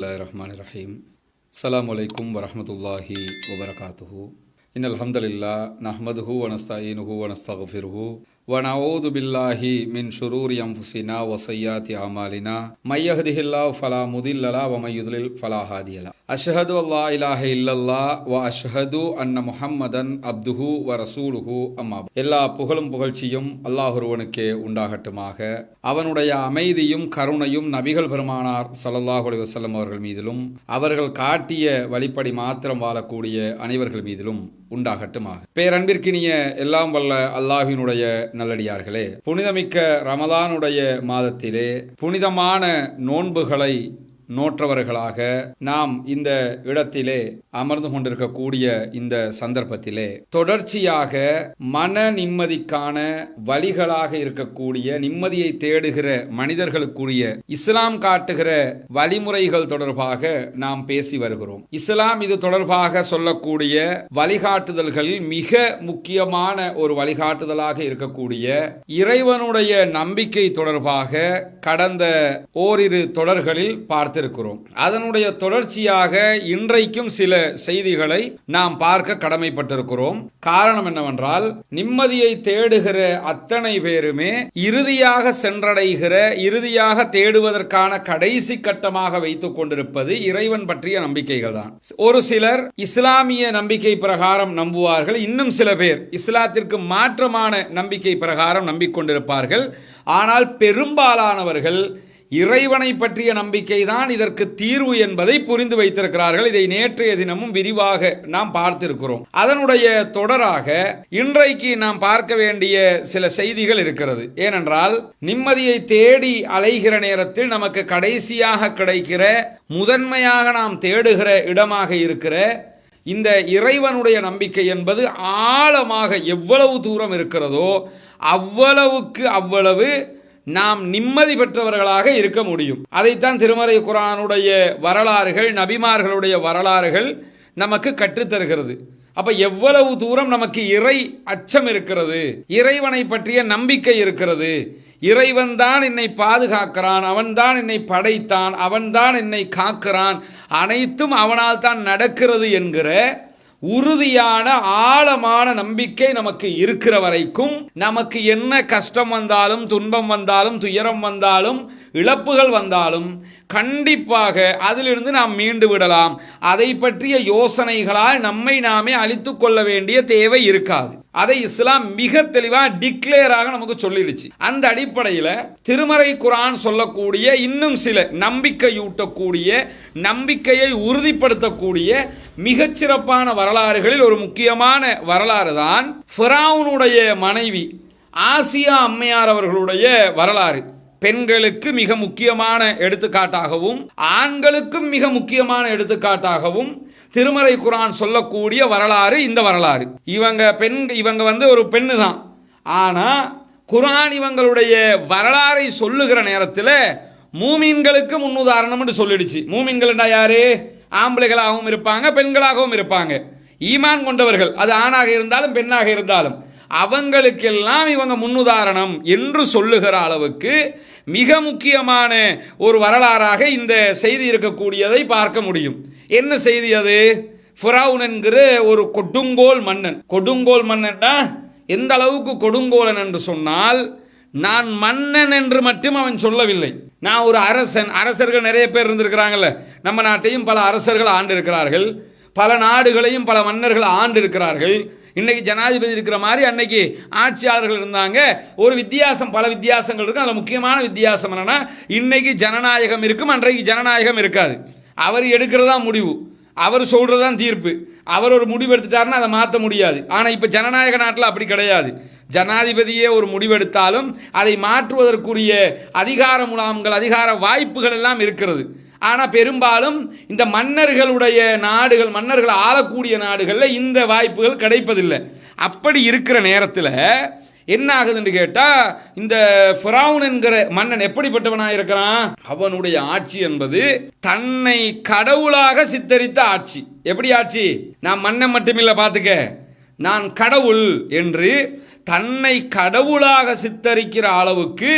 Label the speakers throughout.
Speaker 1: الله الرحمن الرحيم السلام عليكم ورحمة الله وبركاته إن الحمد لله نحمده ونستعينه ونستغفره ونعوذ بالله من شرور أنفسنا وسيئات أعمالنا من يهده الله فلا مضل له ومن يضلل فلا هادي له أشهد أن لا إله إلا الله وأشهد أن محمدا عبده ورسوله أما بعد. எல்லா புகழும் புகழ்ச்சியும் அல்லாஹ் ஒருவனுக்கே உண்டாகட்டுமாக அவனுடைய அமைதியும் கருணையும் நபிகள் பெருமானார் ஸல்லல்லாஹு அலைஹி வஸல்லம் அவர்கள் மீதிலும் அவர்கள் காட்டிய வழிப்படி மாத்திரம் வாழக்கூடிய அனைவர்கள் மீதிலும் உண்டாகட்டுமாக பேரன்பிற்கினிய எல்லாம் வல்ல அல்லாஹ்வினுடைய நல்லடியார்களே. புனிதமிக்க ரமதானுடைய மாதத்திலே புனிதமான நோன்புகளை நோற்றவர்களாக நாம் இந்த இடத்திலே அமர்ந்து கொண்டிருக்கக்கூடிய இந்த சந்தர்ப்பத்திலே தொடர்ச்சியாக மன நிம்மதிக்கான வழிகளாக இருக்கக்கூடிய நிம்மதியை தேடுகிற மனிதர்களுக்குரிய இஸ்லாம் காட்டுகிற வழிமுறைகள் தொடர்பாக நாம் பேசி வருகிறோம். இஸ்லாம் இது தொடர்பாக சொல்லக்கூடிய வழிகாட்டுதல்களில் மிக முக்கியமான ஒரு வழிகாட்டுதலாக இருக்கக்கூடிய இறைவனுடைய நம்பிக்கை தொடர்பாக கடந்த ஓரிரு தொடர்களில் பார்த்து பார்த்திருக்கிறோம் அதனுடைய தொடர்ச்சியாக இன்றைக்கும் சில செய்திகளை நாம் பார்க்க கடமைப்பட்டிருக்கிறோம். காரணம் என்னவென்றால் நிம்மதியை தேடுகிற அத்தனை பேருமே இறுதியாக சென்றடைகிற இறுதியாக தேடுவதற்கான கடைசி கட்டமாக வைத்துக் கொண்டிருப்பது இறைவன் பற்றிய நம்பிக்கைகள் தான். ஒரு சிலர் இஸ்லாமிய நம்பிக்கை பிரகாரம் நம்புவார்கள் இன்னும் சில பேர் இஸ்லாத்திற்கு மாற்றமான நம்பிக்கை பிரகாரம் நம்பிக்கொண்டிருப்பார்கள். ஆனால் பெரும்பாலானவர்கள் இறைவனை பற்றிய நம்பிக்கை தான் இதற்கு தீர்வு என்பதை புரிந்து வைத்திருக்கிறார்கள். இதை நேற்றைய தினமும் விரிவாக நாம் பார்த்திருக்கிறோம். அதனுடைய தொடராக இன்றைக்கு நாம் பார்க்க வேண்டிய சில செய்திகள் இருக்கிறது. ஏனென்றால் நிம்மதியை தேடி அலைகிற நேரத்தில் நமக்கு கடைசியாக கிடைக்கிற முதன்மையாக நாம் தேடுகிற இடமாக இருக்கிற இந்த இறைவனுடைய நம்பிக்கை என்பது ஆழமாக எவ்வளவு தூரம் இருக்கிறதோ அவ்வளவுக்கு அவ்வளவு நாம் நிம்மதி பெற்றவர்களாக இருக்க முடியும். அதைத்தான் திருமறை குரானுடைய வரலாறுகள் நபிமார்களுடைய வரலாறுகள் நமக்கு கற்றுத்தருகிறது. அப்ப எவ்வளவு தூரம் நமக்கு இறை அச்சம் இருக்கிறது இறைவனை பற்றிய நம்பிக்கை இருக்கிறது இறைவன் தான் என்னை பாதுகாக்கிறான் அவன்தான் என்னை படைத்தான் அவன்தான் என்னை காக்கிறான் அனைத்தும் அவனால் தான் நடக்கிறது என்கிற உறுதியான ஆழமான நம்பிக்கை நமக்கு இருக்கிற வரைக்கும் நமக்கு என்ன கஷ்டம் வந்தாலும் துன்பம் வந்தாலும் துயரம் வந்தாலும் இழப்புகள் வந்தாலும் கண்டிப்பாக அதிலிருந்து நாம் மீண்டு விடலாம். அதை பற்றிய யோசனைகளால் நம்மை நாமே அழித்து கொள்ள வேண்டிய தேவை இருக்காது. அதை இஸ்லாம் மிக தெளிவாக டிக்ளேராக நமக்கு சொல்லிடுச்சு. அந்த அடிப்படையில் திருமறை குரான் சொல்லக்கூடிய இன்னும் சில நம்பிக்கையூட்டக்கூடிய நம்பிக்கையை உறுதிப்படுத்தக்கூடிய மிகச்சிறப்பான வரலாறுகளில் ஒரு முக்கியமான வரலாறு தான் ஃபிராவுனுடைய மனைவி ஆசியா அம்மையார் அவர்களுடைய வரலாறு. பெண்களுக்கு மிக முக்கியமான எடுத்துக்காட்டாகவும் ஆண்களுக்கும் மிக முக்கியமான எடுத்துக்காட்டாகவும் திருமறை குரான் சொல்லக்கூடிய வரலாறு இந்த வரலாறு. இவங்க பெண் இவங்க வந்து ஒரு பெண்ணு தான் ஆனால் குரான் இவங்களுடைய வரலாறை சொல்லுகிற நேரத்தில் மூமீன்களுக்கு முன்னுதாரணம்னு சொல்லிடுச்சு. மூமீன்கள்டா யாரு? ஆம்பளைகளாகவும் இருப்பாங்க பெண்களாகவும் இருப்பாங்க. ஈமான் கொண்டவர்கள். அது ஆணாக இருந்தாலும் பெண்ணாக இருந்தாலும். அவங்களுக்கெல்லாம் இவங்க முன்னுதாரணம் என்று சொல்லுகிற அளவுக்கு மிக முக்கியமான ஒரு வரலாறாக இந்த செய்தி இருக்கக்கூடியதை பார்க்க முடியும். என்ன செய்தி அது? ஃபுராவுன் என்கிற ஒரு கொடுங்கோல் மன்னன். கொடுங்கோல் மன்னன்டா? எந்த அளவுக்கு கொடுங்கோலன் என்று சொன்னால் நான் மன்னன் என்று மட்டும் அவன் சொல்லவில்லை. நான் ஒரு அரசன். அரசர்கள் நிறைய பேர் இருந்திருக்கிறாங்கல்ல. நம்ம நாட்டையும் பல அரசர்கள் ஆண்டிருக்கிறார்கள். பல நாடுகளையும் பல மன்னர்கள் ஆண்டிருக்கிறார்கள். இன்றைக்கி இன்னைக்கு ஜனாதிபதி இருக்கிற மாதிரி அன்னைக்கு ஆட்சியாளர்கள் இருந்தாங்க. ஒரு வித்தியாசம் பல வித்தியாசங்கள் இருக்கும். அதில் முக்கியமான வித்தியாசம் என்னென்னா இன்னைக்கு ஜனநாயகம் இருக்கும் அன்றைக்கு ஜனநாயகம் இருக்காது. அவர் எடுக்கிறதா முடிவு. அவர் சொல்கிறது தான் தீர்ப்பு. அவர் ஒரு முடிவு எடுத்துட்டாருன்னா அதை மாற்ற முடியாது. ஆனால் இப்போ ஜனநாயக நாட்டில் அப்படி கிடையாது. ஜனாதிபதியே ஒரு முடிவெடுத்தாலும் அதை மாற்றுவதற்குரிய அதிகார முலாம்கள் அதிகார வாய்ப்புகள் எல்லாம் இருக்கிறது. ஆனால் பெரும்பாலும் இந்த மன்னர்களுடைய நாடுகள் மன்னர்கள் ஆளக்கூடிய நாடுகளில் இந்த வாய்ப்புகள் கிடைப்பதில்லை. அப்படி இருக்கிற நேரத்தில் என்ன ஆகுதுன்னு கேட்டால் இந்த ஃபிரவுன் என்கிற மன்னன் எப்படிப்பட்டவனாக இருக்கிறான்? அவனுடைய ஆட்சி என்பது தன்னை கடவுளாக சித்தரித்த ஆட்சி. எப்படி ஆட்சி? நான் மன்னன் மட்டுமில்லை பார்த்துக்க. நான் கடவுள் என்று தன்னை கடவுளாக சித்தரிக்கிற அளவுக்கு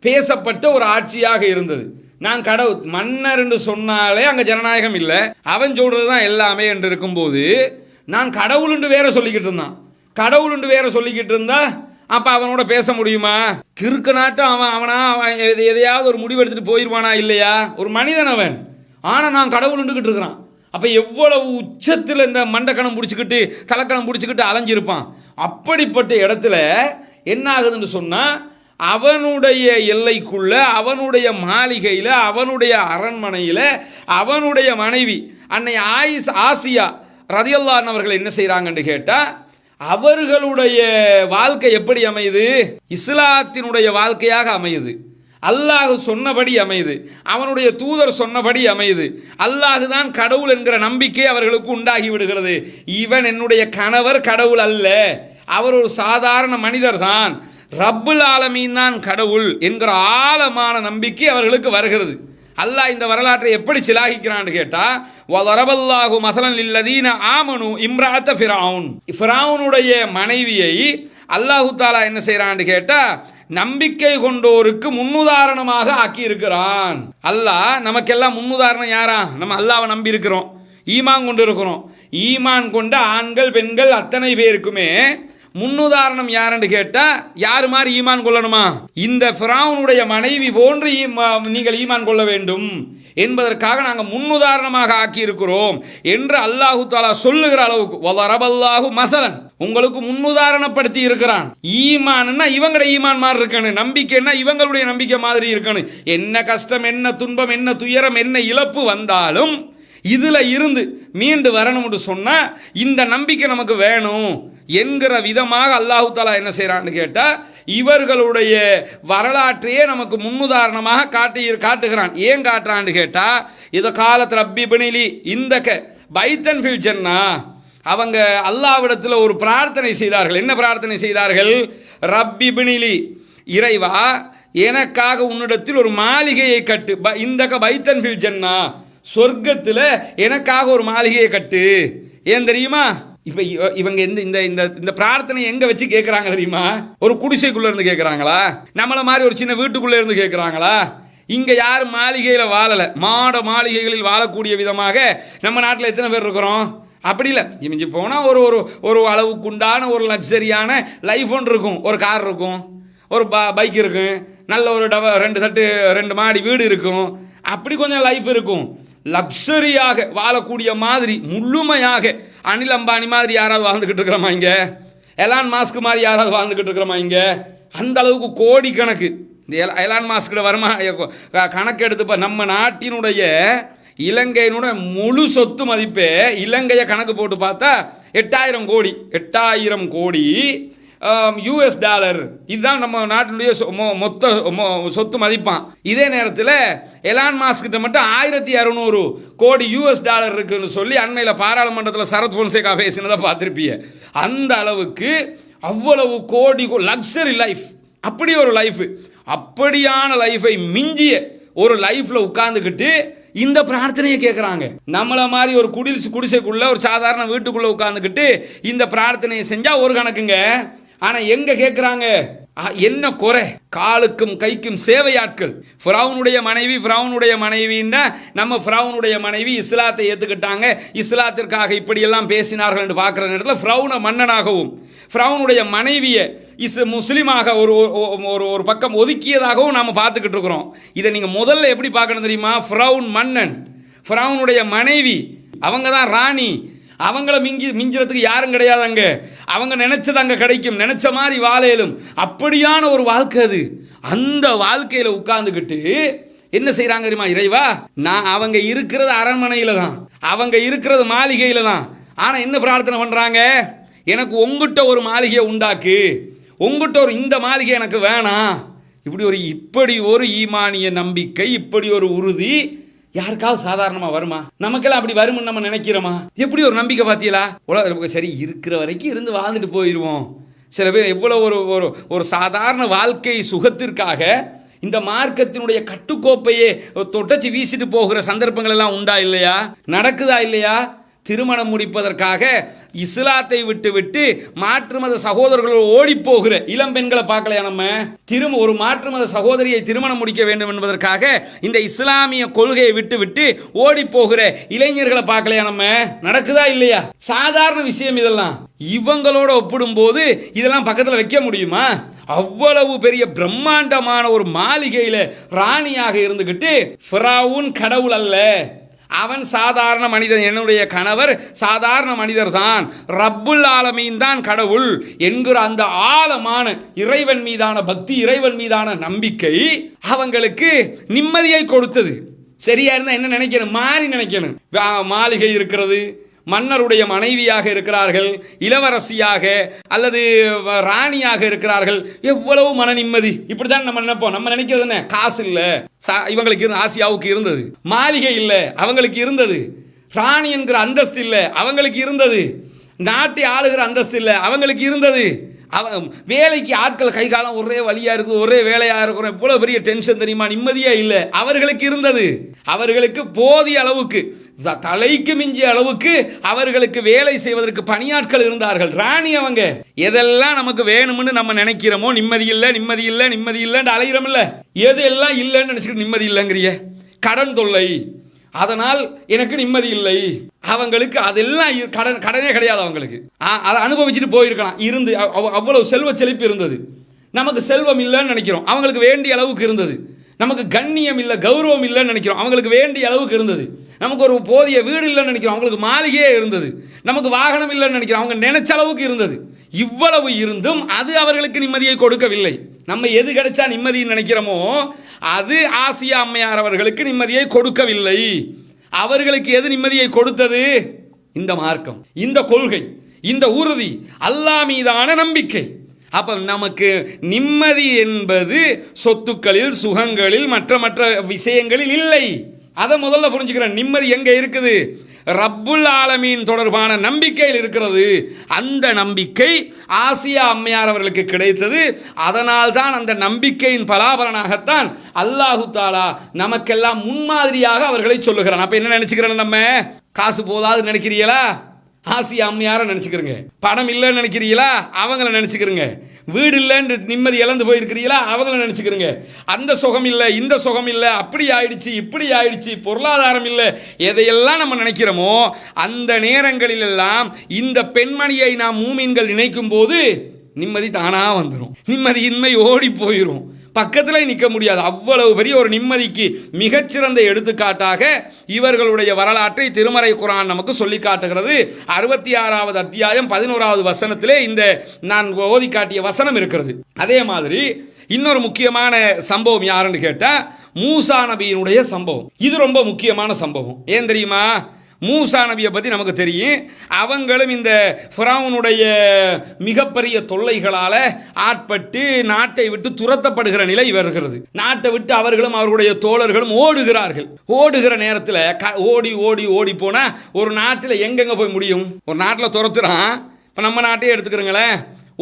Speaker 1: பேசப்பட்ட ஒரு ஆட்சியாக இருந்தது. நான் கடவுள் மன்னர் என்று சொன்னாலே அங்கே ஜனநாயகம் இல்லை. அவன் சொல்றது தான் எல்லாமே என்று இருக்கும்போது நான் கடவுள் என்று வேற சொல்லிக்கிட்டு இருந்தான். கடவுள் என்று வேற சொல்லிக்கிட்டு இருந்தா அப்ப அவனோட பேச முடியுமா? கிறுக்கு நாட்டம் அவன் அவனா அவன் எதையாவது ஒரு முடிவு எடுத்துட்டு போயிடுவானா இல்லையா? ஒரு மனிதன் அவன். ஆனால் நான் கடவுள் இருக்கிறான். அப்போ எவ்வளவு உச்சத்தில் இந்த மண்டக்கணம் பிடிச்சிக்கிட்டு தலைக்கணம் பிடிச்சிக்கிட்டு அலைஞ்சிருப்பான். அப்படிப்பட்ட இடத்துல என்ன ஆகுதுன்னு சொன்னால் அவனுடைய எல்லைக்குள்ள அவனுடைய மாளிகையில் அவனுடைய அரண்மனையில் அவனுடைய மனைவி அன்னை ஆயிஸ் ஆசியா ரதியல்லான் அவர்கள் என்ன செய்கிறாங்கன்னு கேட்டால் அவர்களுடைய வாழ்க்கை எப்படி அமையுது? இஸ்லாத்தினுடைய வாழ்க்கையாக அமையுது. அல்லாஹ் சொன்னபடி அமையுது. அவனுடைய தூதர் சொன்னபடி அமையுது. அல்லாஹ் தான் கடவுள் என்கிற நம்பிக்கை அவர்களுக்கு உண்டாகி விடுகிறது. இவன் என்னுடைய கணவர் கடவுள் அல்ல. அவர் ஒரு சாதாரண மனிதர் தான் ரப்புல் ஆலமீன் தான் கடவுள் என்கிற ஆழமான நம்பிக்கை அவர்களுக்கு வருகிறது. அல்லாஹ் இந்த வரலாற்றை எப்படி சிலாகிக்கிறான்னு கேட்டால் வலரபல்லாஹு மசலன் இல்லதீன ஆமனு இம்ராத்த ஃபிரவுன். ஃபிரவுனுடைய மனைவியை அல்லாஹு தாலா என்ன செய்கிறான்னு கேட்டால் நம்பிக்கை கொண்டோருக்கு முன்னுதாரணமாக ஆக்கி இருக்கிறான் அல்லாஹ் நமக்கெல்லாம் முன்னுதாரணம் யாரா? நம்ம அல்லாவை நம்பி இருக்கிறோம் ஈமான் கொண்டு இருக்கிறோம். ஈமான் கொண்ட ஆண்கள் பெண்கள் அத்தனை பேருக்குமே முன்னுதாரணம் யாருன்னு கேட்டா யார் மாதிரி ஈமான் கொள்ளணுமா? இந்த ஃபிரௌனுடைய மனைவி போன்று நீங்கள் ஈமான் கொள்ள வேண்டும் என்பதற்காக நாங்கள் முன்னுதாரணமாக ஆக்கியிருக்கிறோம் என்று அல்லாஹு தாலா சொல்லுகிற அளவுக்கு வலரபல்லாஹு மசலன் உங்களுக்கு முன்னுதாரணப்படுத்தி இருக்கிறான். ஈமான்னா இவங்கட ஈமான் மாதிரி இருக்கணும். நம்பிக்கைன்னா இவங்களுடைய நம்பிக்கை மாதிரி இருக்கணும். என்ன கஷ்டம் என்ன துன்பம் என்ன துயரம் என்ன இழப்பு வந்தாலும் இதில் இருந்து மீண்டு வரணும்னு சொன்னால் இந்த நம்பிக்கை நமக்கு வேணும். என்கிற விதமாக அல்லாஹு தாலா என்ன செய்கிறான்னு கேட்டால் இவர்களுடைய வரலாற்றையே நமக்கு முன்னுதாரணமாக காட்டி காட்டுகிறான். ஏன் காட்டுறான்னு கேட்டால் இதை காலத்து ரப்பி பிணிலி இந்த க பைத்தன் ஃபில் அவங்க அல்லாவிடத்தில் ஒரு பிரார்த்தனை செய்தார்கள். என்ன பிரார்த்தனை செய்தார்கள்? ரப்பி பிணிலி இறைவா எனக்காக உன்னிடத்தில் ஒரு மாளிகையை கட்டு. ப- இந்த க பைத்தன் ஃபில் சொர்க்கத்தில் எனக்காக ஒரு மாளிகையை கட்டு. ஏன் தெரியுமா? இப்போ இவங்க இந்த இந்த இந்த இந்த பிரார்த்தனை எங்கே வச்சு கேட்குறாங்க தெரியுமா? ஒரு குடிசைக்குள்ளே இருந்து கேட்குறாங்களா நம்மளை மாதிரி ஒரு சின்ன வீட்டுக்குள்ளே இருந்து கேட்குறாங்களா இங்கே யாரும் மாளிகையில் வாழலை. மாட மாளிகைகளில் வாழக்கூடிய விதமாக நம்ம நாட்டில் எத்தனை பேர் இருக்கிறோம்? அப்படி இல்லை. இமிஞ்சு போனால் ஒரு ஒரு ஒரு அளவுக்குண்டான ஒரு லக்ஸரியான லைஃப் ஒன்று இருக்கும். ஒரு கார் இருக்கும். ஒரு ப பைக் இருக்கும். நல்ல ஒரு டவ ரெண்டு தட்டு ரெண்டு மாடி வீடு இருக்கும். அப்படி கொஞ்சம் லைஃப் இருக்கும். லக்ஸரியாக வாழக்கூடிய மாதிரி முழுமையாக அனில் அம்பானி மாதிரி யாராவது வாழ்ந்துக்கிட்டு இருக்கிறோமா இங்கே? எலான் மாஸ்க் மாதிரி யாராவது வாழ்ந்துக்கிட்டு இருக்கிறோமா இங்கே? அந்த அளவுக்கு கோடிக்கணக்கு இந்த எல- எலான் மாஸ்கிட்ட வருமா கணக்கு எடுத்துப்ப நம்ம நாட்டினுடைய இலங்கையினுடைய முழு சொத்து மதிப்பே இலங்கையை கணக்கு போட்டு பார்த்தா எட்டாயிரம் கோடி எட்டாயிரம் கோடி யூஎஸ் டாலர் இதுதான் நம்ம நாட்டினுடைய மொத்த சொத்து மதிப்பான். இதே நேரத்தில் எலான் மாஸ்கிட்ட மட்டும் ஆயிரத்தி இரநூறு கோடி யூஎஸ் டாலர் இருக்குன்னு சொல்லி அண்மையில் பாராளுமன்றத்தில் சரத் பொன்சேகா பேசினதை பார்த்துருப்பீங்க அந்த அளவுக்கு அவ்வளவு கோடி லக்ஸரி லைஃப் அப்படி ஒரு லைஃப் அப்படியான லைஃபை மிஞ்சிய ஒரு லைஃப்பில் உட்காந்துக்கிட்டு இந்த பிரார்த்தனையை கேட்குறாங்க நம்மளை மாதிரி ஒரு குடில் குடிசைக்குள்ள ஒரு சாதாரண வீட்டுக்குள்ளே உட்காந்துக்கிட்டு இந்த பிரார்த்தனையை செஞ்சால் ஒரு கணக்குங்க. ஆனா எங்க கேட்குறாங்க என்ன குறை? காலுக்கும் கைக்கும் சேவையாட்கள். ஃப்ரௌனுடைய மனைவி ஃப்ரௌனுடைய மனைவின்னா நம்ம ஃப்ரௌனுடைய மனைவி இஸ்லாத்தை ஏற்றுக்கிட்டாங்க இஸ்லாத்திற்காக இப்படியெல்லாம் பேசினார்கள் என்று பார்க்குற நேரத்தில் ஃப்ரௌன மன்னனாகவும் ஃப்ரௌனுடைய மனைவியை இஸ் முஸ்லீமாக ஒரு ஒரு- ஒரு ஒரு பக்கம் ஒதுக்கியதாகவும் நாம் பார்த்துக்கிட்டு இருக்கிறோம். இதை நீங்கள் முதல்ல எப்படி பார்க்கணும் தெரியுமா? ஃப்ரௌன் மன்னன். ஃப்ரௌனுடைய மனைவி. அவங்க தான் ராணி. அவங்கள மிஞ்சி மிஞ்சுறதுக்கு யாரும் கிடையாது அங்கே. அவங்க நினைச்சது அங்கே கிடைக்கும். நினைச்ச மாதிரி வாழையிலும் அப்படியான ஒரு வாழ்க்கை அது. அந்த வாழ்க்கையில் உட்கார்ந்துக்கிட்டு என்ன செய்கிறாங்க தெரியுமா இறைவா? நான் அவங்க இருக்கிறது அரண்மனையில் தான். அவங்க இருக்கிறது மாளிகையில் தான். ஆனால் என்ன பிரார்த்தனை பண்ணுறாங்க எனக்கு உங்ககிட்ட ஒரு மாளிகையை உண்டாக்கு. உங்ககிட்ட ஒரு இந்த மாளிகை எனக்கு வேணாம். இப்படி ஒரு இப்படி ஒரு ஈமானிய நம்பிக்கை இப்படி ஒரு உறுதி யாருக்காவது சாதாரணமாக வருமா? நமக்கெல்லாம் அப்படி வரும்னு நம்ம நினைக்கிறோமா? எப்படி ஒரு நம்பிக்கை பார்த்தீங்களா உலக சரி இருக்கிற வரைக்கும் இருந்து வாழ்ந்துட்டு போயிடுவோம் சில பேர் எவ்வளோ ஒரு ஒரு ஒரு சாதாரண வாழ்க்கை சுகத்திற்காக இந்த மார்க்கத்தினுடைய கட்டுக்கோப்பையே தொட்டச்சு வீசிட்டு போகிற சந்தர்ப்பங்கள் எல்லாம் உண்டா இல்லையா? நடக்குதா இல்லையா? திருமணம் முடிப்பதற்காக இஸ்லாத்தை விட்டு விட்டு மாற்று மத சகோதரர்களோடு ஓடி போகிற இளம் பெண்களை பார்க்கலையா நம்ம? திரும்ப ஒரு மாற்று மத சகோதரியை திருமணம் முடிக்க வேண்டும் என்பதற்காக இந்த இஸ்லாமிய கொள்கையை விட்டு விட்டு ஓடி போகிற இளைஞர்களை பார்க்கலையா நம்ம? நடக்குதா இல்லையா? சாதாரண விஷயம் இதெல்லாம். இவங்களோட ஒப்பிடும்போது இதெல்லாம் பக்கத்தில் வைக்க முடியுமா? அவ்வளவு பெரிய பிரம்மாண்டமான ஒரு மாளிகையில ராணியாக இருந்துகிட்டு கடவுள் அல்ல. அவன் சாதாரண மனிதன் என்னுடைய கணவர் சாதாரண மனிதர் தான் ரப்புல் ஆலமீன் தான் கடவுள் என்கிற அந்த ஆழமான இறைவன் மீதான பக்தி இறைவன் மீதான நம்பிக்கை அவங்களுக்கு நிம்மதியை கொடுத்தது. சரியா இருந்தால் என்ன நினைக்கணும்? மாறி நினைக்கணும். வா- மாளிகை இருக்கிறது மன்னருடைய மனைவியாக இருக்கிறார்கள் இளவரசியாக அல்லது ராணியாக இருக்கிறார்கள். எவ்வளவு மன நிம்மதி. இப்படிதான் நம்ம நினைப்போம். நம்ம நினைக்கிறது என்ன? காசு இல்லை. சா- இவங்களுக்கு ஆசியாவுக்கு இருந்தது. மாளிகை இல்லை. அவங்களுக்கு இருந்தது. ராணி என்கிற அந்தஸ்து இல்லை. அவங்களுக்கு இருந்தது. நாட்டை ஆளுகிற அந்தஸ்து இல்லை. அவங்களுக்கு இருந்தது. அவன் வேலைக்கு ஆட்கள் கை காலம் ஒரே வழியாக இருக்குது ஒரே வேலையாக இருக்கிறோம். இவ்வளோ பெரிய டென்ஷன் தெரியுமா? நிம்மதியாக இல்லை. அவர்களுக்கு இருந்தது. அவர்களுக்கு போதிய அளவுக்கு. தலைக்கு மிஞ்சிய அளவுக்கு அவர்களுக்கு வேலை செய்வதற்கு பணியாட்கள் இருந்தார்கள். ராணி அவங்க. எதெல்லாம் நமக்கு வேணும்னு நம்ம நினைக்கிறோமோ நிம்மதி இல்லை நிம்மதி இல்லை நிம்மதி இல்லைன்னு அலைகிறோம்ல எது எல்லாம் இல்லைன்னு நினச்சிக்கிட்டு நிம்மதி இல்லைங்கிறிய? கடன் தொல்லை. அதனால் எனக்கு நிம்மதி இல்லை. அவங்களுக்கு அதெல்லாம் கடன் கடனே கிடையாது அவங்களுக்கு. ஆ, அதை அனுபவிச்சுட்டு போயிருக்கலாம். இருந்து அவ்- அவ்வளவு செல்வ செழிப்பு இருந்தது. நமக்கு செல்வம் இல்லைன்னு நினைக்கிறோம். அவங்களுக்கு வேண்டிய அளவுக்கு இருந்தது. நமக்கு கண்ணியம் இல்லை கௌரவம் இல்லைன்னு நினைக்கிறோம். அவங்களுக்கு வேண்டிய அளவுக்கு இருந்தது. நமக்கு ஒரு போதிய வீடு இல்லைன்னு நினைக்கிறோம். அவங்களுக்கு மாளிகையே இருந்தது. நமக்கு வாகனம் இல்லைன்னு நினைக்கிறோம். அவங்க நினைச்ச அளவுக்கு இருந்தது. இவ்வளவு இருந்தும் அது அவர்களுக்கு நிம்மதியை கொடுக்கவில்லை. நம்ம எது கிடைச்சா நிம்மதின்னு நினைக்கிறோமோ அது ஆசியா அம்மையார் அவர்களுக்கு நிம்மதியை கொடுக்கவில்லை. அவர்களுக்கு எது நிம்மதியை கொடுத்தது? இந்த மார்க்கம் இந்த கொள்கை இந்த உறுதி அல்லா மீதான நம்பிக்கை. அப்போ நமக்கு நிம்மதி என்பது சொத்துக்களில் சுகங்களில் மற்ற மற்ற விஷயங்களில் இல்லை. அதை முதல்ல புரிஞ்சுக்கிறேன். நிம்மதி எங்கே இருக்குது? ரப்புல் ஆலமீன் தொடர்பான நம்பிக்கையில் இருக்கிறது. அந்த நம்பிக்கை ஆசியா அம்மையார் அவர்களுக்கு கிடைத்தது. அதனால் தான் அந்த நம்பிக்கையின் பலாபலனாகத்தான் அல்லாஹு தாலா நமக்கெல்லாம் முன்மாதிரியாக அவர்களை சொல்லுகிறான். அப்ப என்ன நினைச்சுக்கிறேன் நம்ம? காசு போதாது நினைக்கிறீங்களா? ஆசியா அம்மையார நினச்சிக்கிறங்க. பணம் இல்லைன்னு நினைக்கிறீங்களா? அவங்கள நினச்சிக்கிறங்க. வீடு இல்லைன்னு நிம்மதி இழந்து போயிருக்கிறீங்களா? அவங்கள நினச்சிக்கிறங்க. அந்த சுகம் இல்லை இந்த சுகம் இல்லை அப்படி ஆயிடுச்சு இப்படி ஆயிடுச்சு பொருளாதாரம் இல்லை. எதையெல்லாம் நம்ம நினைக்கிறோமோ அந்த நேரங்களிலெல்லாம் இந்த பெண்மணியை நாம் மூமீன்கள் நினைக்கும் போது நிம்மதி தானாக வந்துடும் நிம்மதியின்மை ஓடி போயிடும் பக்கத்தில் நிற்க முடியாது. அவ்வளவு பெரிய ஒரு நிம்மதிக்கு மிகச்சிறந்த எடுத்துக்காட்டாக இவர்களுடைய வரலாற்றை திருமறை குரான் நமக்கு சொல்லி காட்டுகிறது. அறுபத்தி ஆறாவது அத்தியாயம் பதினோராவது வசனத்திலே இந்த நான் ஓதி காட்டிய வசனம் இருக்கிறது. அதே மாதிரி இன்னொரு முக்கியமான சம்பவம் யாருன்னு கேட்டால் மூசா நபியினுடைய சம்பவம். இது ரொம்ப முக்கியமான சம்பவம். ஏன் தெரியுமா? மூசா நபியை பற்றி நமக்கு தெரியும். அவங்களும் இந்த ஃபிரௌனுடைய மிகப்பெரிய தொல்லைகளால் ஆட்பட்டு நாட்டை விட்டு துரத்தப்படுகிற நிலை வருகிறது நாட்டை விட்டு அவர்களும் அவர்களுடைய தோழர்களும் ஓடுகிறார்கள். ஓடுகிற நேரத்தில் க ஓடி ஓடி ஓடி போனால் ஒரு நாட்டில் எங்கெங்கே போய் முடியும்? ஒரு நாட்டில் துரத்துறான். இப்போ நம்ம நாட்டையே எடுத்துக்கிறோங்களேன்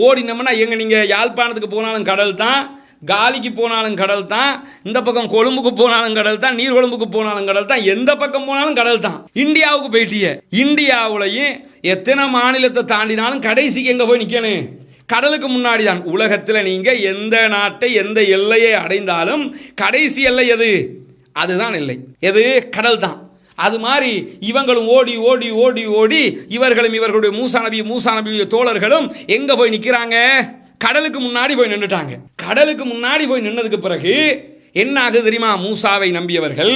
Speaker 1: ஓடினோம்னா எங்கே நீங்கள் யாழ்ப்பாணத்துக்கு போனாலும் கடல் தான் காலிக்கு போனாலும் கடல் தான் இந்த பக்கம் கொழும்புக்கு போனாலும் கடல் தான் நீர் கொழும்புக்கு போனாலும் கடல் தான் எந்த பக்கம் போனாலும் கடல் தான். இந்தியாவுக்கு போயிட்டிய. இந்தியாவுலையும் எத்தனை மாநிலத்தை தாண்டினாலும் கடைசிக்கு எங்கே போய் நிற்கணும் கடலுக்கு முன்னாடி தான் உலகத்தில் நீங்கள் எந்த நாட்டை எந்த எல்லையை அடைந்தாலும் கடைசி எல்லை எது? அதுதான் எல்லை. எது? கடல் தான். அது மாதிரி இவங்களும் ஓடி ஓடி ஓடி ஓடி இவர்களும் இவர்களுடைய மூசா நபி மூசா நபியுடைய தோழர்களும் எங்கே போய் நிற்கிறாங்க கடலுக்கு முன்னாடி போய் நின்றுட்டாங்க கடலுக்கு முன்னாடி போய் நின்னதுக்கு பிறகு என்ன ஆகுது தெரியுமா? மூசாவை நம்பியவர்கள்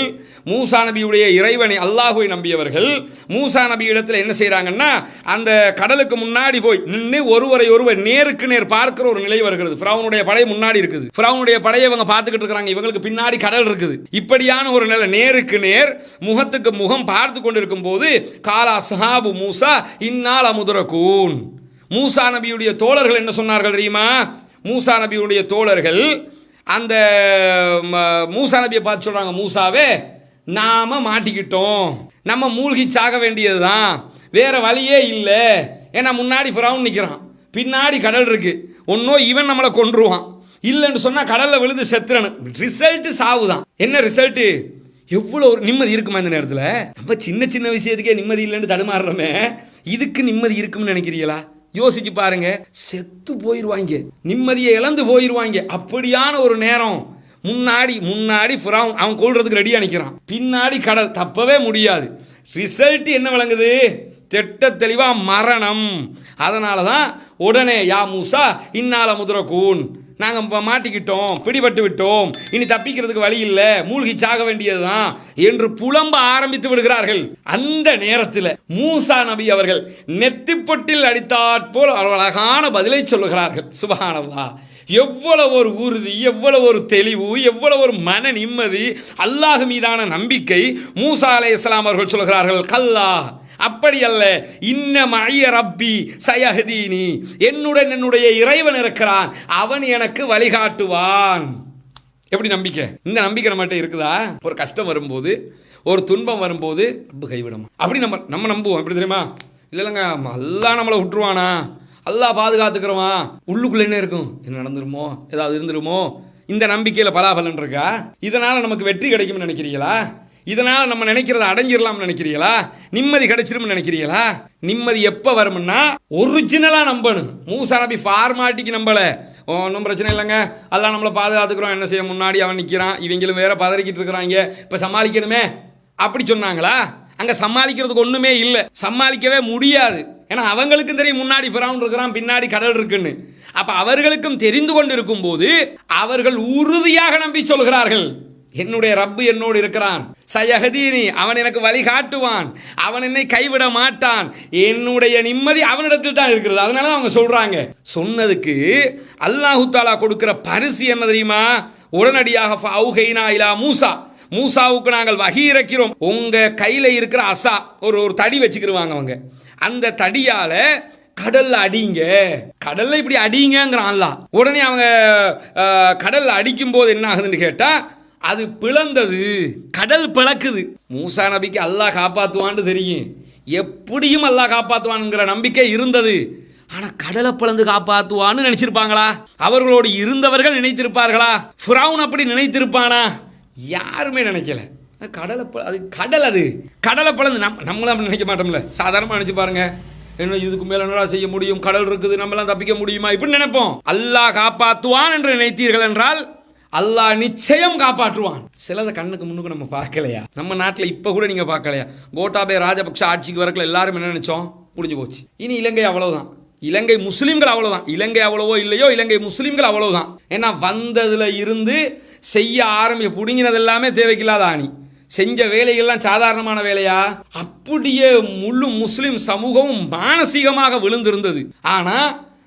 Speaker 1: மூசா நபியுடைய இறைவனை அல்லாஹுவை நம்பியவர்கள் மூசா நபி இடத்துல என்ன செய்கிறாங்கன்னா அந்த கடலுக்கு முன்னாடி போய் நின்று ஒருவரை ஒருவர் நேருக்கு நேர் பார்க்கிற ஒரு நிலை வருகிறது. ஃப்ரௌனுடைய படை முன்னாடி இருக்குது. ஃப்ரௌனுடைய படையை இவங்க பார்த்துக்கிட்டு இருக்கிறாங்க. இவங்களுக்கு பின்னாடி கடல் இருக்குது. இப்படியான ஒரு நிலை நேருக்கு நேர் முகத்துக்கு முகம் பார்த்து கொண்டிருக்கும் போது காலா சஹாபு மூசா இந்நாள் அமுதுரகூன் மூசா நபியுடைய தோழர்கள் என்ன சொன்னார்கள் தெரியுமா? மூசா நபியுடைய தோழர்கள் அந்த ம, மூசா நபியை பார்த்து சொல்றாங்க மூசாவே நாம மாட்டிக்கிட்டோம். நம்ம மூழ்கி சாக வேண்டியதுதான். வேற வழியே இல்லை. ஏன்னா முன்னாடி ஃபிரௌன் நிற்கிறான் பின்னாடி கடல் இருக்கு. ஒன்றோ இவன் நம்மளை கொன்றுவான். இல்லைன்னு சொன்னால் கடலில் விழுந்து செத்துறனு. ரிசல்ட்டு சாவு தான் என்ன ரிசல்ட்டு? எவ்வளோ ஒரு நிம்மதி இருக்குமா இந்த நேரத்தில்? நம்ம சின்ன சின்ன விஷயத்துக்கே நிம்மதி இல்லைன்னு தடுமாறுறோமே. இதுக்கு நிம்மதி இருக்கும்னு நினைக்கிறீங்களா? யோசிச்சு பாருங்க. செத்து போயிடுவாங்க நிம்மதியை இழந்து போயிடுவாங்க அப்படியான ஒரு நேரம். முன்னாடி முன்னாடி ஃபிரௌன் அவன் கொள்றதுக்கு ரெடியாக நிற்கிறான் பின்னாடி கடல். தப்பவே முடியாது. ரிசல்ட் என்ன விளங்குது? திட்ட தெளிவாக மரணம். அதனால தான் உடனே யா மூசா இன்னால முதுரக்கூன். நாங்கள் இப்போ மாட்டிக்கிட்டோம் பிடிபட்டு விட்டோம். இனி தப்பிக்கிறதுக்கு வழி இல்லை. மூழ்கி சாக வேண்டியதுதான் என்று புலம்ப ஆரம்பித்து விடுகிறார்கள். அந்த நேரத்தில் மூசா நபி அவர்கள் நெத்திப்பொட்டில் அடித்தாற் போல் அழகான பதிலை சொல்லுகிறார்கள். சுபஹானல்லா எவ்வளவு ஒரு உறுதி எவ்வளவு ஒரு தெளிவு எவ்வளவு ஒரு மன நிம்மதி அல்லாஹ் மீதான நம்பிக்கை மூசா அலே இஸ்லாம் அவர்கள் சொல்கிறார்கள் கல்லா. அப்படி அல்ல இன்ன மழைய ரப்பி சயஹதீனி. என்னுடன் என்னுடைய இறைவன் இருக்கிறான் அவன் எனக்கு வழிகாட்டுவான். எப்படி நம்பிக்கை? இந்த நம்பிக்கை நம்மகிட்ட இருக்குதா? ஒரு கஷ்டம் வரும்போது ஒரு துன்பம் வரும்போது ரப்பு கைவிடும்? அப்படி நம்ம நம்ம நம்புவோம். எப்படி தெரியுமா? இல்லை இல்லைங்க அல்லாஹ் நம்மளை விட்டுருவானா? அல்லாஹ் பாதுகாத்துக்கிறவான். உள்ளுக்குள்ள என்ன இருக்கும்? என்ன நடந்துருமோ? ஏதாவது இருந்துருமோ? இந்த நம்பிக்கையில் பலாபலன் இருக்கா? இதனால் நமக்கு வெற்றி கிடைக்கும்னு நினைக்கிறீங்களா? இதனால் நம்ம நினைக்கிறத அடைஞ்சிடலாம்னு நினைக்கிறீங்களா? நிம்மதி கிடைச்சிரும்னு நினைக்கிறீங்களா? நிம்மதி எப்போ வரும்னா ஒரிஜினலாக நம்பணும். மூசா நபி ஃபார்மாட்டிக்கு நம்பலை. ஒன்றும் பிரச்சனை இல்லைங்க. அதெல்லாம் நம்மளை பாதுகாத்துக்கிறோம். என்ன செய்ய முன்னாடி அவன் நிற்கிறான் இவங்களும் வேற பதறிக்கிட்டு இருக்கிறாங்க. இப்போ சமாளிக்கணுமே? அப்படி சொன்னாங்களா? அங்கே சமாளிக்கிறதுக்கு ஒன்றுமே இல்லை. சமாளிக்கவே முடியாது. ஏன்னா அவங்களுக்கும் தெரியும் முன்னாடி ஃபிரௌன் இருக்கிறான் பின்னாடி கடல் இருக்குன்னு. அப்போ அவர்களுக்கும் தெரிந்து கொண்டு இருக்கும்போது அவர்கள் உறுதியாக நம்பி சொல்கிறார்கள். என்னுடைய ரப்பு என்னோடு இருக்கிறான். சயகதீனி அவன் எனக்கு வழி காட்டுவான். அவன் என்னை கைவிட மாட்டான். என்னுடைய நிம்மதி அவனிடத்தில் தான் இருக்கிறது. அதனால தான் அவங்க சொல்றாங்க. சொன்னதுக்கு அல்லாஹு தாலா கொடுக்கிற பரிசு என்ன தெரியுமா? உடனடியாக ஃபவுகைனா இலா மூசா. மூசாவுக்கு நாங்கள் வகி இறக்கிறோம். உங்க கையில இருக்கிற அசா ஒரு ஒரு தடி வச்சுக்கிருவாங்க அவங்க. அந்த தடியால கடல்ல அடிங்க. கடல்ல இப்படி அடிங்கிறான்லாம் உடனே அவங்க கடல்ல அடிக்கும் போது என்ன ஆகுதுன்னு கேட்டா அது பிளந்தது கடல் பிளக்குது. மூசா நபிக்கு அல்லாஹ் காப்பாற்றுவான்னு தெரியும். எப்படியும் அல்லாஹ் காப்பாற்றுவானுங்கிற நம்பிக்கை இருந்தது. ஆனால் கடலை பிளந்து காப்பாற்றுவான்னு நினைச்சிருப்பாங்களா? அவர்களோடு இருந்தவர்கள் நினைத்திருப்பார்களா? ஃபிரௌன் அப்படி நினைத்திருப்பானா? யாருமே நினைக்கல. கடலை அது கடல் அது. கடலை பிளந்து நம்ம நம்மளாம் அப்படி நினைக்க மாட்டோம்ல. சாதாரணமாக நினைச்சு பாருங்க. என்ன இதுக்கு மேல என்னடா செய்ய முடியும்? கடல் இருக்குது நம்மளாம் தப்பிக்க முடியுமா? இப்படி நினைப்போம். அல்லாஹ் காப்பாற்றுவான் என்று நினைத்தீர்கள் என்றால் அல்லாஹ் நிச்சயம் காப்பாற்றுவான். சிலதை கண்ணுக்கு முன்னுக்கு நம்ம பார்க்கலையா? நம்ம நாட்டில் இப்போ கூட நீங்கள் பார்க்கலையா? கோட்டாபே ராஜபக்ஷ ஆட்சிக்கு வரக்குள்ள எல்லாரும் என்ன நினைச்சோம்? முடிஞ்சு போச்சு. இனி இலங்கை அவ்வளவுதான். இலங்கை முஸ்லீம்கள் அவ்வளவுதான். இலங்கை அவ்வளவோ இல்லையோ இலங்கை முஸ்லீம்கள் அவ்வளவுதான். ஏன்னா வந்ததுல இருந்து செய்ய ஆரம்பி புடுங்கினது எல்லாமே தேவைக்கில்லாத ஆணி. செஞ்ச வேலைகள்லாம் சாதாரணமான வேலையா? அப்படியே முழு முஸ்லீம் சமூகமும் மானசீகமாக விழுந்திருந்தது. ஆனா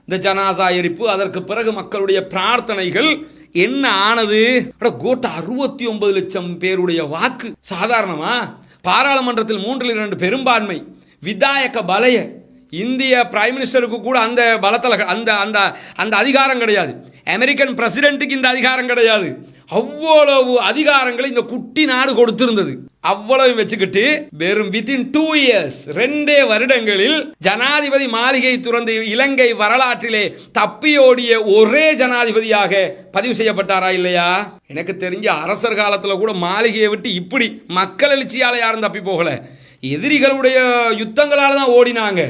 Speaker 1: இந்த ஜனாசா எரிப்பு அதற்கு பிறகு மக்களுடைய பிரார்த்தனைகள் என்ன ஆனது? கோட்டா கோட்டை அறுபத்தி ஒன்பது லட்சம் பேருடைய வாக்கு. சாதாரணமா? பாராளுமன்றத்தில் மூன்றில் இரண்டு பெரும்பான்மை. விதாயக பலய. இந்திய பிரைம் மினிஸ்டருக்கு கூட அந்த பலத்தில் அந்த அந்த அந்த அதிகாரம் கிடையாது. அமெரிக்கன் பிரசிடென்ட்டுக்கு இந்த அதிகாரம் கிடையாது. அவ்வளவு அதிகாரங்களை இந்த குட்டி நாடு கொடுத்திருந்தது. அவ்வளவு வச்சுக்கிட்டு வெறும் வித்தின் டூ இயர்ஸ் ரெண்டே வருடங்களில் ஜனாதிபதி மாளிகை துறந்து இலங்கை வரலாற்றிலே தப்பியோடிய ஒரே ஜனாதிபதியாக பதிவு செய்யப்பட்டாரா இல்லையா? எனக்கு தெரிஞ்ச அரசர் காலத்தில் கூட மாளிகையை விட்டு இப்படி மக்கள் எழுச்சியால் யாரும் தப்பி போகல. எதிரிகளுடைய யுத்தங்களால் தான் ஓடினாங்க.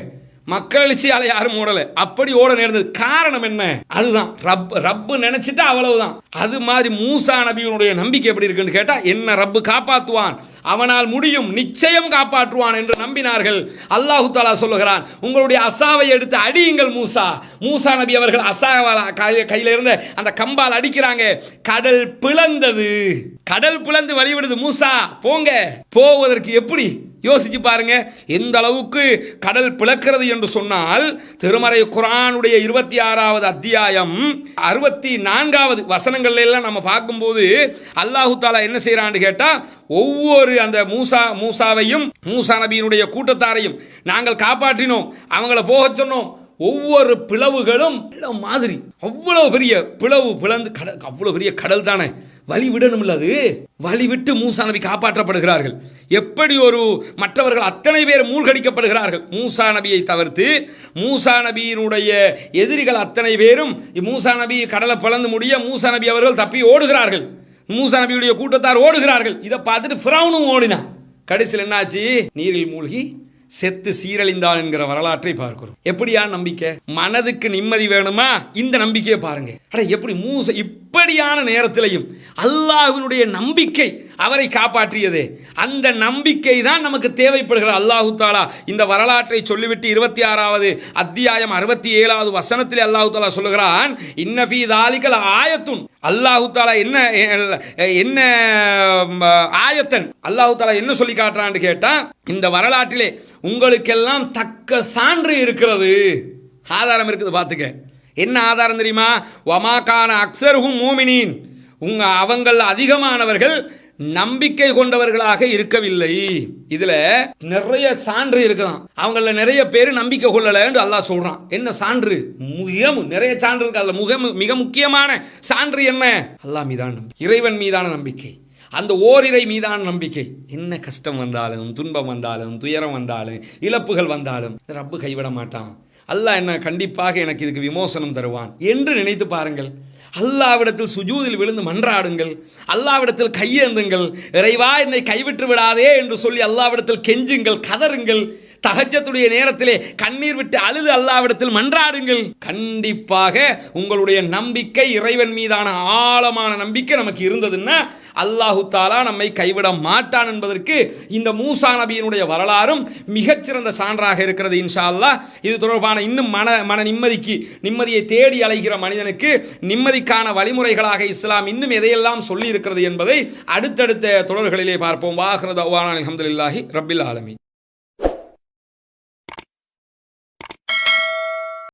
Speaker 1: மக்கள் எழுச்சியால யாரும் ஓடல. அப்படி ஓட நேர்ந்தது. காரணம் என்ன? அதுதான். ரப் ரப்பு நினைச்சிட்டா அவ்வளவுதான். அது மாதிரி மூசா நபியினுடைய நம்பிக்கை எப்படி இருக்குன்னு கேட்டா என்ன ரப்பு காப்பாற்றுவான் அவனால் முடியும். நிச்சயம் காப்பாற்றுவான் என்று நம்பினார்கள். அல்லாஹு தாலா சொல்லுகிறான் உங்களுடைய அசாவை எடுத்து அடியுங்கள் மூசா. மூசா நபி அவர்கள் அசாவால் கையில இருந்த அந்த கம்பால் அடிக்கிறாங்க. கடல் பிளந்தது. கடல் பிளந்து வழிவிடுது மூசா. போங்க. போவதற்கு எப்படி? யோசிச்சு பாருங்க. எந்த அளவுக்கு கடல் பிளக்கிறது என்று சொன்னால் திருமறை குரானுடைய இருபத்தி ஆறாவது அத்தியாயம் அறுபத்தி நான்காவது வசனங்கள்ல எல்லாம் நம்ம பார்க்கும்போது அல்லாஹு தாலா என்ன செய்யறான்னு கேட்டா ஒவ்வொரு அந்த மூசா மூசாவையும் மூசா நபியினுடைய கூட்டத்தாரையும் நாங்கள் காப்பாற்றினோம். அவங்கள போகச் சொன்னோம். ஒவ்வொரு பிளவுகளும் மாதிரி. அவ்வளவு பெரிய பிளவு பிளந்து கடல் அவ்வளவு பெரிய கடல் தானே? வழி விடணும் அது? வழி விட்டு மூசா நபி காப்பாற்றப்படுகிறார்கள். எப்படி ஒரு மற்றவர்கள் அத்தனை பேர் மூழ்கடிக்கப்படுகிறார்கள்? மூசா நபியை தவிர்த்து மூசா நபியினுடைய எதிரிகள் அத்தனை பேரும் மூசா நபி கடலை பிளந்து முடிய மூசா நபி அவர்கள் தப்பி ஓடுகிறார்கள். மூசா நபியுடைய கூட்டத்தார் ஓடுகிறார்கள். இதை பார்த்துட்டு ஃபிரௌனும் ஓடினான். கடைசியில் என்னாச்சு? நீரில் மூழ்கி செத்து சீரழிந்தான் என்கிற வரலாற்றை பார்க்கிறோம். எப்படியான நம்பிக்கை? மனதுக்கு நிம்மதி வேணுமா? இந்த நம்பிக்கையை பாருங்க. அட எப்படி மூச இப்படியான நேரத்திலையும் அல்லாஹ்வினுடைய நம்பிக்கை அவரை காப்பாற்றியது. அந்த நம்பிக்கை தான் நமக்கு தேவைப்படுகிற அல்லாஹு தாலா. இந்த வரலாற்றை சொல்லிவிட்டு இருபத்தி ஆறாவது அத்தியாயம் அறுபத்தி ஏழாவது வசனத்தில் அல்லாஹு தாலா சொல்லுகிறான் இன்னஃபி தாலிக்கல் ஆயத்துன். அல்லாஹு தாலா என்ன என்ன ஆயத்தன்? அல்லாஹு தாலா என்ன சொல்லி காட்டுறான்னு கேட்டா இந்த வரலாற்றிலே உங்களுக்கெல்லாம் தக்க சான்று இருக்கிறது. ஆதாரம் இருக்குது பார்த்துக்க. என்ன ஆதாரம் தெரியுமா? ஒமாக்கான அக்சருகும் மூமினின். உங்க அவங்கள் அதிகமானவர்கள் நம்பிக்கை கொண்டவர்களாக இருக்கவில்லை. இதுல நிறைய சான்று இருக்கலாம். அவங்கள நிறைய பேர் நம்பிக்கை கொள்ளலன்னு அல்லாஹ் சொல்றான். என்ன சான்று? மிக நிறைய சான்று இருக்கு. அதுல மிக மிக முக்கியமான சான்று என்ன? அல்லாஹ் மீதான இறைவன் மீதான நம்பிக்கை. அந்த ஓரிரை மீதான நம்பிக்கை. என்ன கஷ்டம் வந்தாலும் துன்பம் வந்தாலும் துயரம் வந்தாலும் இழப்புகள் வந்தாலும் ரப்பு கைவிட மாட்டான். அல்லாஹ் என்ன கண்டிப்பாக எனக்கு இதுக்கு விமோசனம் தருவான் என்று நினைத்து பாருங்கள். அல்லாவிடத்தில் சுஜூதில் விழுந்து மன்றாடுங்கள். அல்லாவிடத்தில் கையேந்துங்கள். இறைவா என்னை கைவிட்டு விடாதே என்று சொல்லி அல்லாவிடத்தில் கெஞ்சுங்கள் கதறுங்கள். தகஜத்துடைய நேரத்திலே கண்ணீர் விட்டு அழுது அல்லாவிடத்தில் மன்றாடுங்கள். கண்டிப்பாக உங்களுடைய நம்பிக்கை இறைவன் மீதான ஆழமான நம்பிக்கை நமக்கு இருந்ததுன்னா அல்லாஹு தாலா நம்மை கைவிட மாட்டான் என்பதற்கு இந்த மூசா நபியினுடைய வரலாறும் மிகச்சிறந்த சான்றாக இருக்கிறது இன்ஷா இது தொடர்பான இன்னும் மன மன நிம்மதிக்கு நிம்மதியை தேடி அலைகிற மனிதனுக்கு நிம்மதிக்கான வழிமுறைகளாக இஸ்லாம் இன்னும் எதையெல்லாம் சொல்லி இருக்கிறது என்பதை அடுத்தடுத்த தொடர்களிலே பார்ப்போம். வாஹ்ரத் அவ்வான் அலமதுல்லாஹி ரபில் ஆலமி